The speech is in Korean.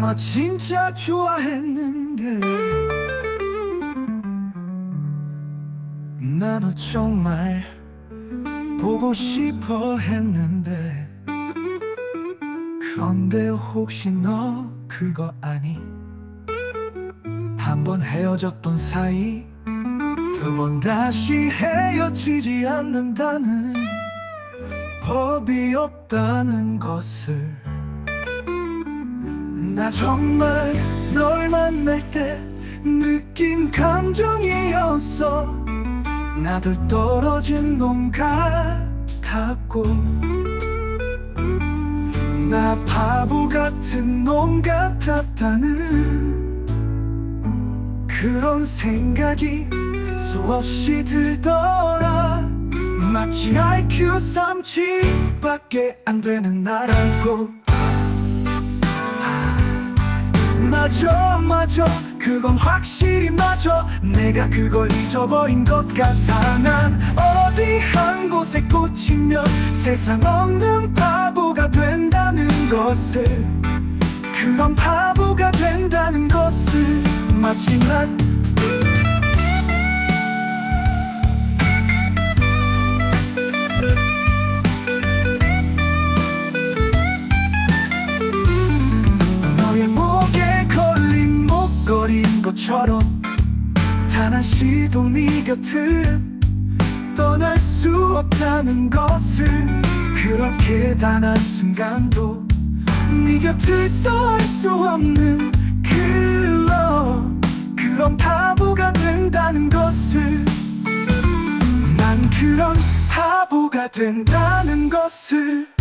너 진짜 좋아했는데. 나도 정말 보고 싶어 했는데. 그런데 혹시 너 그거 아니? 한 번 헤어졌던 사이 두 번 다시 헤어지지 않는다는 법이 없다는 것을 나 정말 널 만날 때 느낀 감정이었어. 나도 떨어진 놈 같았고. 나 바보 같은 놈 같았다는 그런 생각이 수없이 들더라. 마치 IQ 3치밖에 안 되는 나라고 맞아 맞아. 그건 확실히 맞아. 내가 그걸 잊어버린 것 같아. 난 어디 한 곳에 꽂히면 세상 없는 바보가 된다는 것을. 그런 바보가 된다는 것을. 마치 난 것처럼 단 한 시도 네 곁을 떠날 수 없다는 것을 그렇게 단 한 순간도 네 곁을 떠날 수 없는 그런 그런 바보가 된다는 것을 난 그런 바보가 된다는 것을